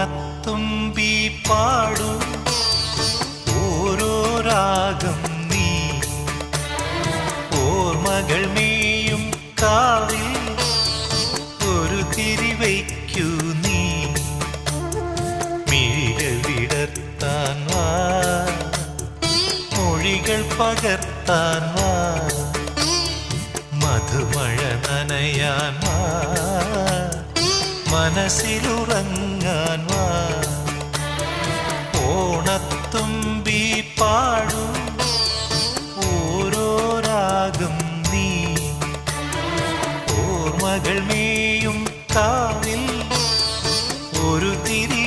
ഓണത്തുമ്പി പാടു. ഓരോ രാഗം നീ. ഓർമ്മകൾ മേയും കാവിൽ ഒരു തിരിവയ്ക്കൂ നീ. മിഴികളിടത്താൻ വാ. മൊഴികൾ പകർത്താൻ വാ. മധുമഴ നനയാൻ വാ. മനസ്സിലുറങ്ങാൻ വാ ഓണത്തുമ്പി പാടും. ഓരോ രാഗം നീ. ഓർമ്മകൾ മേയും കാവിൽ ഒരു തിരി